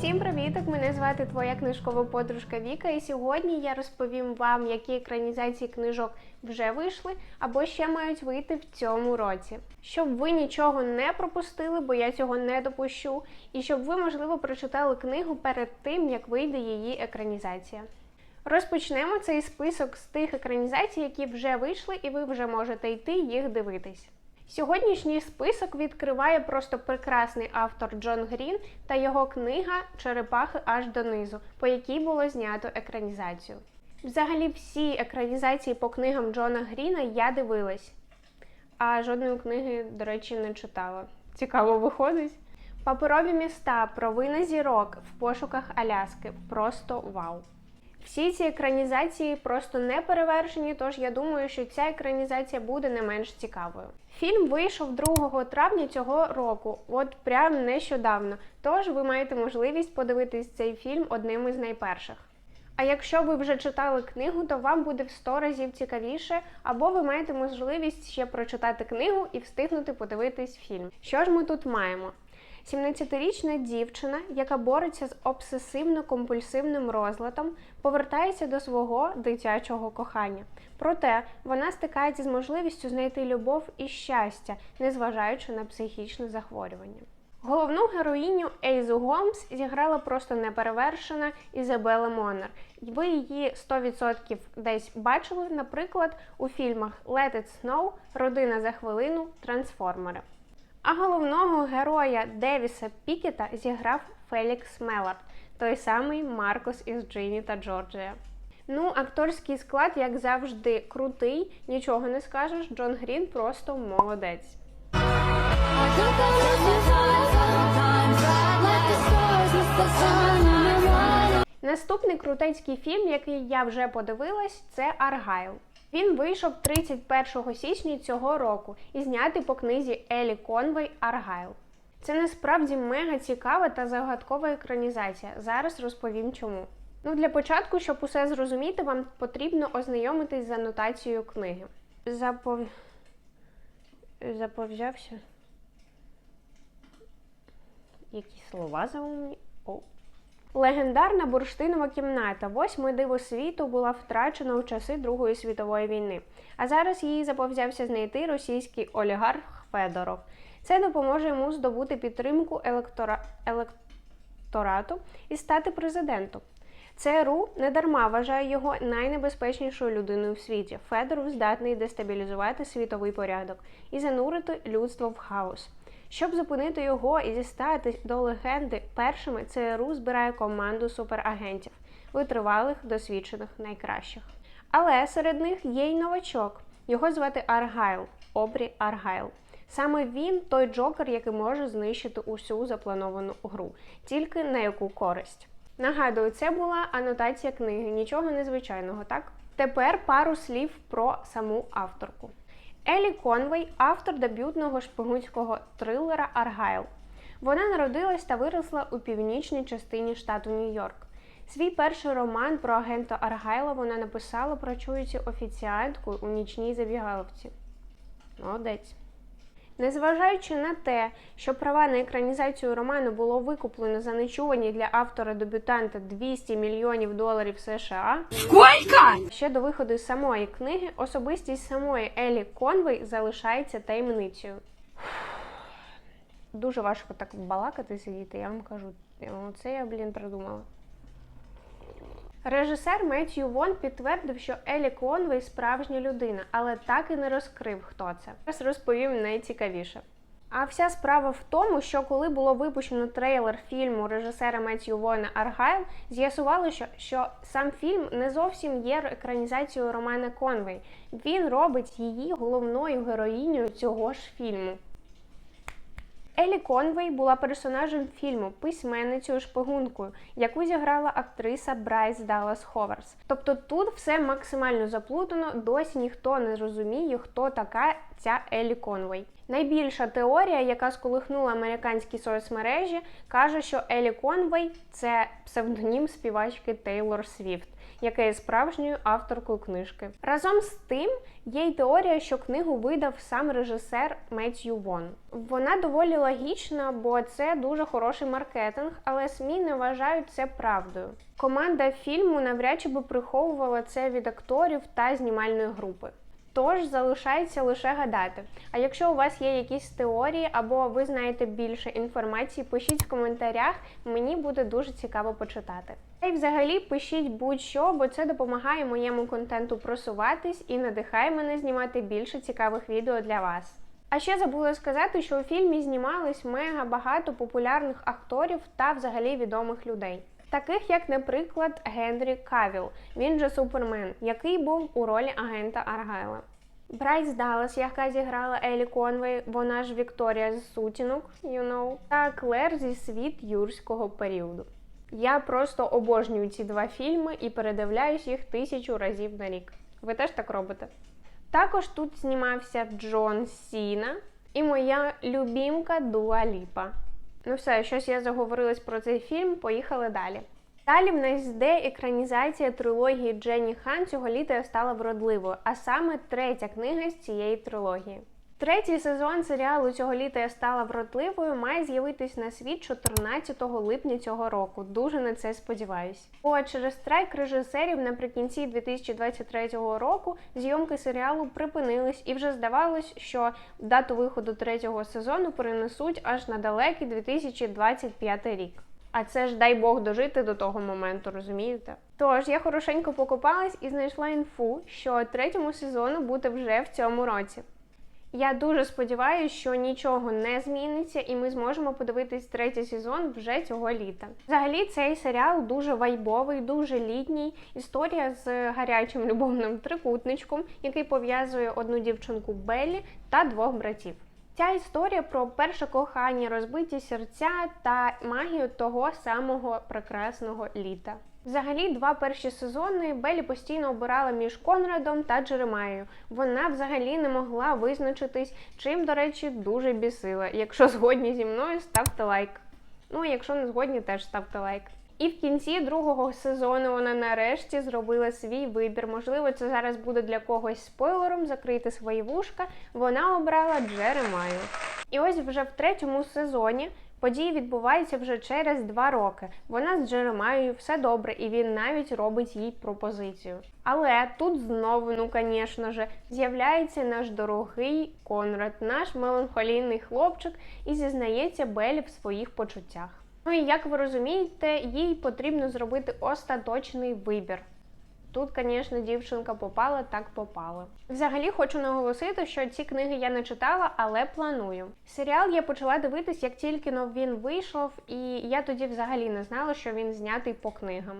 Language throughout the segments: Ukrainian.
Всім привіток! Мене звати твоя книжкова подружка Віка, і сьогодні я розповім вам, які екранізації книжок вже вийшли або ще мають вийти в цьому році. Щоб ви нічого не пропустили, бо я цього не допущу, і щоб ви, можливо, прочитали книгу перед тим, як вийде її екранізація. Розпочнемо цей список з тих екранізацій, які вже вийшли, і ви вже можете йти їх дивитись. Сьогоднішній список відкриває просто прекрасний автор Джон Грін та його книга Черепахи аж донизу, по якій було знято екранізацію. Взагалі, всі екранізації по книгам Джона Гріна я дивилась, а жодної книги, до речі, не читала. Цікаво виходить. Паперові міста, провина зірок в пошуках Аляски. Просто вау! Всі ці екранізації просто не перевершені, тож я думаю, що ця екранізація буде не менш цікавою. Фільм вийшов 2 травня цього року, от прям нещодавно. Тож ви маєте можливість подивитись цей фільм одним із найперших. А якщо ви вже читали книгу, то вам буде в 100 разів цікавіше, або ви маєте можливість ще прочитати книгу і встигнути подивитись фільм. Що ж ми тут маємо? 17-річна дівчина, яка бореться з обсесивно-компульсивним розладом, повертається до свого дитячого кохання. Проте вона стикається з можливістю знайти любов і щастя, незважаючи на психічне захворювання. Головну героїню Ейзу Гомс зіграла просто неперевершена Ізабела Монер. Ви її 100% десь бачили, наприклад, у фільмах Let It Snow, Родина за хвилину, Трансформери. А головного героя Девіса Пікета зіграв Фелікс Меллард, той самий Маркос із Джині та Джорджія. Ну, акторський склад, як завжди, крутий, нічого не скажеш. Джон Грін просто молодець. Наступний крутецький фільм, який я вже подивилась, це Аргайл. Він вийшов 31 січня цього року і знятий по книзі Елі Конвей Аргайл. Це насправді мега цікава та загадкова екранізація. Зараз розповім чому. Ну, для початку, щоб усе зрозуміти, вам потрібно ознайомитись з анотацією книги. Запов... Заповзявся. Які слова заумні? О. Легендарна бурштинова кімната, восьме диво світу, була втрачена у часи Другої світової війни. А зараз її заповзявся знайти російський олігарх Федоров. Це допоможе йому здобути підтримку електора... електорату і стати президентом. ЦРУ недарма вважає його найнебезпечнішою людиною в світі. Федоров здатний дестабілізувати світовий порядок і занурити людство в хаос. Щоб зупинити його і зістати до легенди, першими ЦРУ збирає команду суперагентів, витривалих, досвідчених, найкращих. Але серед них є й новачок. Його звати Аргайл, Обрі Аргайл. Саме він той джокер, який може знищити усю заплановану гру, тільки на яку користь. Нагадую, це була анотація книги, нічого незвичайного, так? Тепер пару слів про саму авторку. Елі Конвей автор дебютного шпигунського трилера Аргайл. Вона народилась та виросла у північній частині штату Нью-Йорк. Свій перший роман про агента Аргайла вона написала, працюючи офіціанткою у нічній забігаловці. Молодець. Незважаючи на те, що права на екранізацію роману було викуплено за нечувані для автора дебютанта 200 мільйонів доларів США, Сколько? ще до виходу самої книги особистість самої Елі Конвей залишається таємницею. Дуже важко так балакати сидіти, я вам кажу. Це я, блін, придумала. Режисер Меттью Вон підтвердив, що Елі Конвей справжня людина, але так і не розкрив, хто це. Зараз розповім найцікавіше. А вся справа в тому, що коли було випущено трейлер фільму режисера Меттью Вона Аргайл, з'ясували, що, що сам фільм не зовсім є екранізацією Романа Конвей. Він робить її головною героїнею цього ж фільму. Елі Конвей була персонажем фільму, письменницею шпигункою, яку зіграла актриса Брайс Даллас Ховарс. Тобто тут все максимально заплутано, досі ніхто не розуміє, хто така ця Елі Конвей. Найбільша теорія, яка сколихнула американські соцмережі, каже, що Елі Конвей це псевдонім співачки Тейлор Свіфт. Яке є справжньою авторкою книжки. Разом з тим є й теорія, що книгу видав сам режисер Меттью Вон. Вона доволі логічна, бо це дуже хороший маркетинг, але СМІ не вважають це правдою. Команда фільму навряд чи би приховувала це від акторів та знімальної групи. Тож залишається лише гадати. А якщо у вас є якісь теорії або ви знаєте більше інформації, пишіть в коментарях, мені буде дуже цікаво почитати. Та й взагалі пишіть будь-що, бо це допомагає моєму контенту просуватись і надихає мене знімати більше цікавих відео для вас. А ще забула сказати, що у фільмі знімались мега багато популярних акторів та взагалі відомих людей. Таких як, наприклад, Генрі Кавіл, він же Супермен, який був у ролі агента Аргайла. Брайс Даллас, яка зіграла Елі Конвей, вона ж Вікторія з сутінок, you know, та Клер зі світ юрського періоду. Я просто обожнюю ці два фільми і передивляюсь їх тисячу разів на рік. Ви теж так робите? Також тут знімався Джон Сіна і моя любімка Дуа Ліпа. Ну все, щось я заговорилась про цей фільм. Поїхали далі. Далі в нас йде екранізація трилогії Дженні Хан цього літа стала вродливою, а саме третя книга з цієї трилогії. Третій сезон серіалу цього літа я стала вродливою має з'явитись на світ 14 липня цього року. Дуже на це сподіваюсь. Бо через страйк режисерів наприкінці 2023 року зйомки серіалу припинились, і вже здавалось, що дату виходу третього сезону перенесуть аж на далекий 2025 рік. А це ж дай Бог дожити до того моменту, розумієте? Тож я хорошенько покопалась і знайшла інфу, що третьому сезону буде вже в цьому році. Я дуже сподіваюся, що нічого не зміниться, і ми зможемо подивитись третій сезон вже цього літа. Взагалі, цей серіал дуже вайбовий, дуже літній. Історія з гарячим любовним трикутничком, який пов'язує одну дівчинку Беллі та двох братів. Ця історія про перше кохання, розбиті серця та магію того самого прекрасного літа. Взагалі, два перші сезони Белі постійно обирала між Конрадом та Джеремаєю. Вона взагалі не могла визначитись, чим, до речі, дуже бісила. Якщо згодні зі мною, ставте лайк. Ну якщо не згодні, теж ставте лайк. І в кінці другого сезону вона нарешті зробила свій вибір. Можливо, це зараз буде для когось спойлером закрити свої вушка. Вона обрала Джеремаю. І ось вже в третьому сезоні події відбуваються вже через два роки. Вона з Джеремаєю все добре, і він навіть робить їй пропозицію. Але тут знову, ну звісно ж, з'являється наш дорогий Конрад, наш меланхолійний хлопчик, і зізнається Белі в своїх почуттях. Ну і як ви розумієте, їй потрібно зробити остаточний вибір. Тут, звісно, дівчинка попала, так попала. Взагалі хочу наголосити, що ці книги я не читала, але планую. Серіал я почала дивитись, як тільки но він вийшов, і я тоді взагалі не знала, що він знятий по книгам.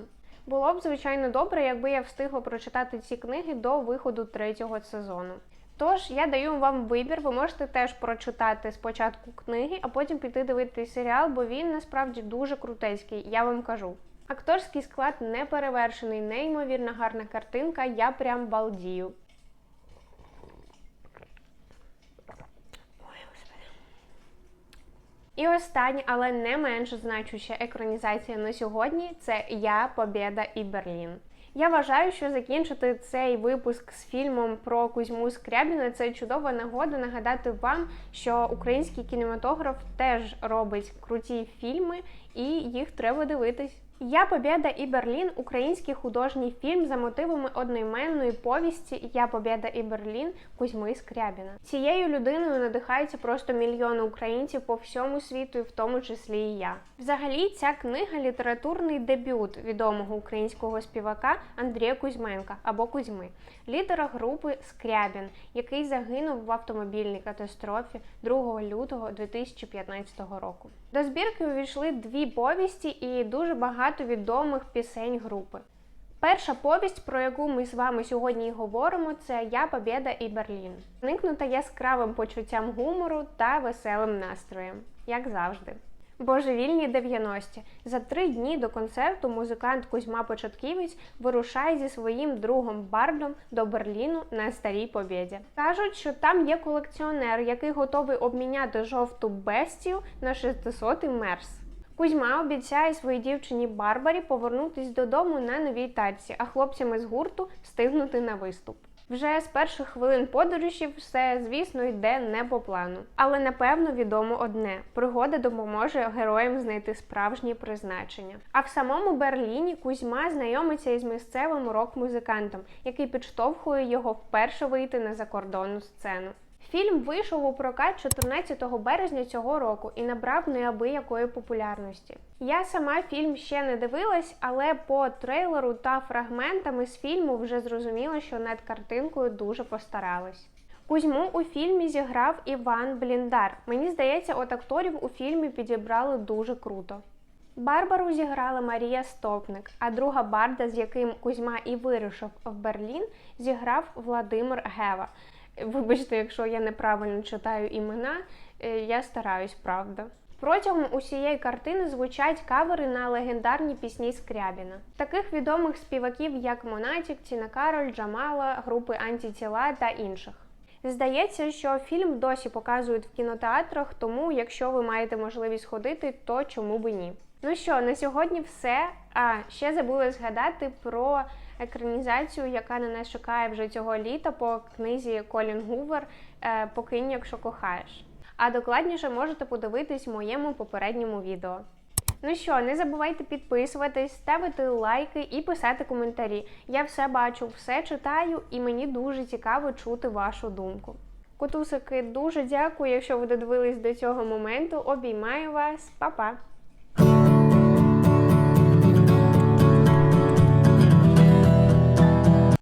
Було б, звичайно, добре, якби я встигла прочитати ці книги до виходу третього сезону. Тож я даю вам вибір, ви можете теж прочитати спочатку книги, а потім піти дивитися серіал, бо він насправді дуже крутецький, я вам кажу. Акторський склад не перевершений, неймовірно гарна картинка, я прям балдію. І остання, але не менш значуща екранізація на сьогодні це Я, Побєда і Берлін. Я вважаю, що закінчити цей випуск з фільмом про Кузьму Скрябіна це чудова нагода нагадати вам, що український кінематограф теж робить круті фільми, і їх треба дивитись. Я Побєда і Берлін український художній фільм за мотивами одноіменної повісті Я Побєда і Берлін Кузьми Скрябіна. Цією людиною надихаються просто мільйони українців по всьому світу, і в тому числі і я. Взагалі, ця книга літературний дебют відомого українського співака Андрія Кузьменка або Кузьми, лідера групи Скрябін, який загинув в автомобільній катастрофі 2 лютого 2015 року. До збірки увійшли дві повісті і дуже багато відомих пісень групи. Перша повість, про яку ми з вами сьогодні і говоримо, це Я Побєда і Берлін. Зникнута яскравим почуттям гумору та веселим настроєм, як завжди. Божевільні 90-ті. За три дні до концерту музикант Кузьма Початківець вирушає зі своїм другом Бардом до Берліну на старій побєді. Кажуть, що там є колекціонер, який готовий обміняти жовту бестію на 600-й мерс. Кузьма обіцяє своїй дівчині Барбарі повернутись додому на новій тачці, а хлопцям із гурту встигнути на виступ. Вже з перших хвилин подорожі все, звісно, йде не по плану. Але напевно відомо одне: пригода допоможе героям знайти справжнє призначення. А в самому Берліні Кузьма знайомиться із місцевим рок-музикантом, який підштовхує його вперше вийти на закордонну сцену. Фільм вийшов у прокат 14 березня цього року і набрав неабиякої популярності. Я сама фільм ще не дивилась, але по трейлеру та фрагментами з фільму вже зрозуміла, що над картинкою дуже постарались. Кузьму у фільмі зіграв Іван Бліндар. Мені здається, от акторів у фільмі підібрали дуже круто. Барбару зіграла Марія Стопник, а друга барда, з яким Кузьма і вирушив в Берлін, зіграв Владимир Гева. Вибачте, якщо я неправильно читаю імена, е, я стараюсь, правда. Протягом усієї картини звучать кавери на легендарні пісні Скрябіна. Таких відомих співаків, як Монатік, Тіна Кароль, Джамала, групи Антитіла та інших. Здається, що фільм досі показують в кінотеатрах, тому якщо ви маєте можливість ходити, то чому би ні? Ну що, на сьогодні все. А ще забула згадати про екранізацію, яка на нас чекає вже цього літа по книзі Колін Гувер е, Покинь, якщо кохаєш. А докладніше можете подивитись в моєму попередньому відео. Ну що, не забувайте підписуватись, ставити лайки і писати коментарі. Я все бачу, все читаю, і мені дуже цікаво чути вашу думку. Котусики, дуже дякую, якщо ви додивились до цього моменту. Обіймаю вас, Па-па!